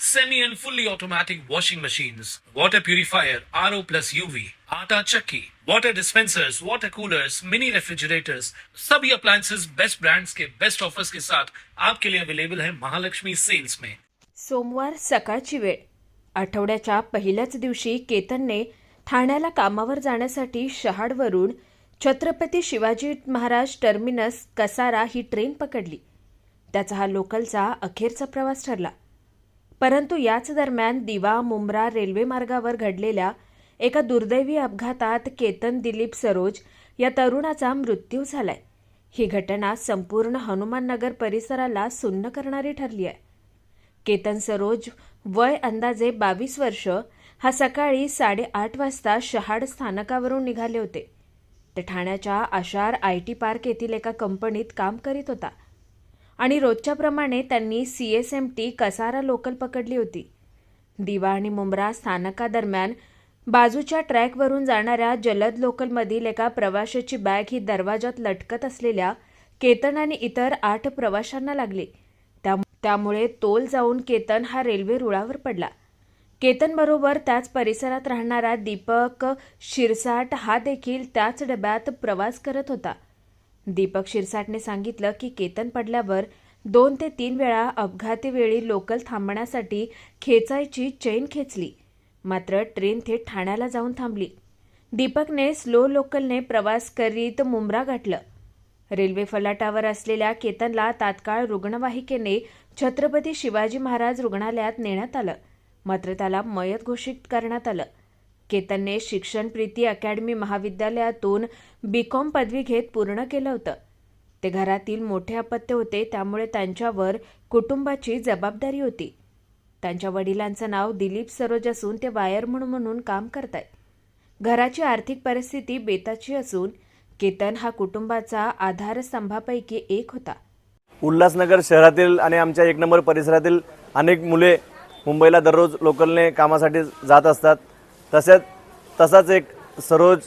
semi and fully automatic washing machines, water purifier, RO plus UV, आटा चक्की, water dispensers, water coolers, mini refrigerators, सभी appliances. Best brands के best offers के साथ आपके लिए अवेलेबल है महालक्ष्मी सेल्स में सोमवार सकाळची वेळ. आठवड्याच्या पहिल्याच दिवशी केतनने ठाण्याला कामावर जाण्यासाठी शहाडवरून छत्रपती शिवाजी महाराज टर्मिनस कसारा ही ट्रेन पकडली. त्याचा हा लोकलचा अखेरचा प्रवास ठरला. परंतु याच दरम्यान दिवा मुंब्रा रेल्वे मार्गावर घडलेल्या एका दुर्दैवी अपघातात केतन दिलीप सरोज या तरुणाचा मृत्यू झालाय. ही घटना संपूर्ण हनुमाननगर परिसराला सुन्न करणारी ठरली आहे. केतन सरोज वय अंदाजे बावीस वर्ष हा सकाळी साडेआठ वाजता शहाड स्थानकावरून निघाले होते. ते ठाण्याच्या आशार आय टी पार्क येथील एका कंपनीत काम करीत होता. आणि रोजच्याप्रमाणे त्यांनी C S M T Kasara local पकडली होती. दिवा आणि मुंब्रा स्थानकादरम्यान बाजूच्या ट्रॅकवरून जाणाऱ्या जलद लोकलमधील एका प्रवाशाची बॅग ही दरवाजात लटकत असलेल्या केतन आणि इतर आठ प्रवाशांना लागली. त्यामुळे तोल जाऊन केतन हा रेल्वे रुळावर पडला. केतनबरोबर त्याच परिसरात राहणारा दीपक शिरसाट हा देखील त्याच डब्यात प्रवास करत होता. दीपक शिरसाटने सांगितलं की केतन पडल्यावर दोन ते तीन वेळा अपघाती वेळी लोकल थांबण्यासाठी खेचायची चैन खेचली. मात्र ट्रेन थेट ठाण्याला जाऊन थांबली. दीपकने स्लो लोकलने प्रवास करीत मुंब्रा गाठलं. रेल्वे फलाटावर असलेल्या केतनला तात्काळ रुग्णवाहिकेने छत्रपती शिवाजी महाराज रुग्णालयात नेण्यात आलं. मात्र त्याला मयत घोषित करण्यात आलं. केतनने शिक्षण प्रीती अकॅडमी महाविद्यालयातून बी कॉम पदवी घेत पूर्ण केलं होतं. ते घरातील मोठे अपत्य होते त्यामुळे त्यांच्यावर कुटुंबाची जबाबदारी होती. त्यांच्या वडिलांचं नाव दिलीप सरोज असून ते वायर म्हणून म्हणून काम करतायत घराची आर्थिक परिस्थिती बेताची असून केतन हा कुटुंबाचा आधारस्तंभापैकी एक होता. उल्हासनगर शहरातील आणि आमच्या एक नंबर परिसरातील अनेक मुले मुंबईला दररोज लोकलने कामासाठी जात असतात. तसेच तसाच एक सरोज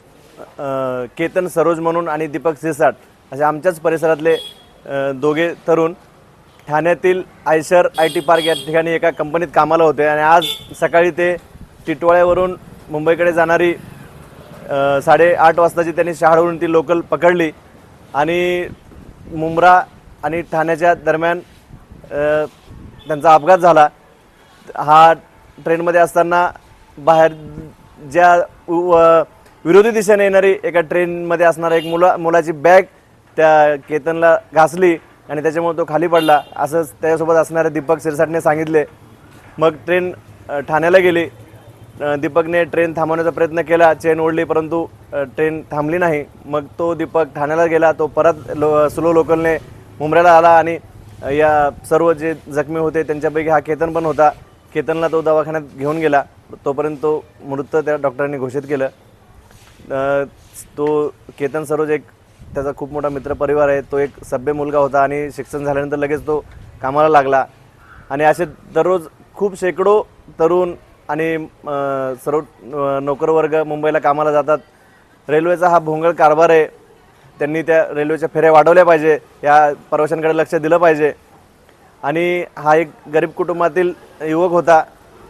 केतन सरोज म्हणून आणि दीपक सिसाट असे आमच्याच परिसरातले दोघे तरुण ठाण्यातील आयशर आय टी पार्क या ठिकाणी एका कंपनीत कामाला होते आणि आज सकाळी ते टिटवाळ्यावरून मुंबईकडे जाणारी साडेआठ वाजताची त्यांनी शहाळवरून ती लोकल पकडली आणि मुंब्रा आणि ठाण्याच्या दरम्यान त्यांचा अपघात झाला. हा ट्रेनमध्ये असताना बाहेर ज्या उ- विरोधी दिशेने येणारी एका ट्रेनमध्ये असणारा एक मुला मुलाची बॅग त्या केतनला घासली आणि त्याच्यामुळे तो खाली पडला. असंच त्याच्यासोबत असणाऱ्या दीपक सिरसाटने सांगितले. मग ट्रेन ठाण्याला गेली. दीपकने ट्रेन थांबवण्याचा प्रयत्न केला. चेन ओढली परंतु ट्रेन थांबली नाही. मग तो दीपक ठाण्याला गेला. तो परत लो स्लो लोकलने मुंबऱ्याला आला आणि या सर्व जे जखमी होते त्यांच्यापैकी हा केतन पण होता. केतनला तो दवाखान्यात घेऊन गेला. तोपर्यंत तो मृत त्या डॉक्टरांनी घोषित केलं. तो केतन सरोज एक त्याचा खूप मोठा मित्रपरिवार आहे. तो एक सभ्य मुलगा होता आणि शिक्षण झाल्यानंतर लगेच तो कामाला लागला. आणि असे दररोज खूप शेकडो तरुण आणि सर्व नोकरवर्ग मुंबईला कामाला जातात. रेल्वेचा हा भोंगळ कारभार आहे. त्यांनी त्या रेल्वेच्या फेऱ्या वाढवल्या पाहिजे. या प्रवाशांकडे लक्ष दिलं पाहिजे. आणि हा एक गरीब कुटुंबातील युवक होता.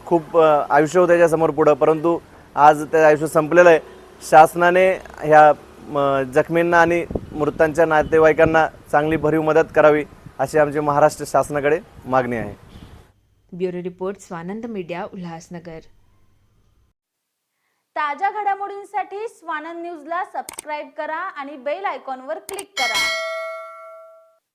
खूप आयुष्य होतं त्याच्यासमोर पुढं. परंतु आज त्या आयुष्य संपलेलं आहे. शासनाने ह्या जखमींना आणि मृतांच्या नातेवाईकांना चांगली भरीव मदत करावी अशी आमची महाराष्ट्र शासनाकडे मागणी आहे. Bureau report Swanand media Ulhasnagar. ताज्या घडामोडींसाठी स्वानंद न्यूजला सबस्क्राईब करा आणि बेल आयकॉनवर क्लिक करा.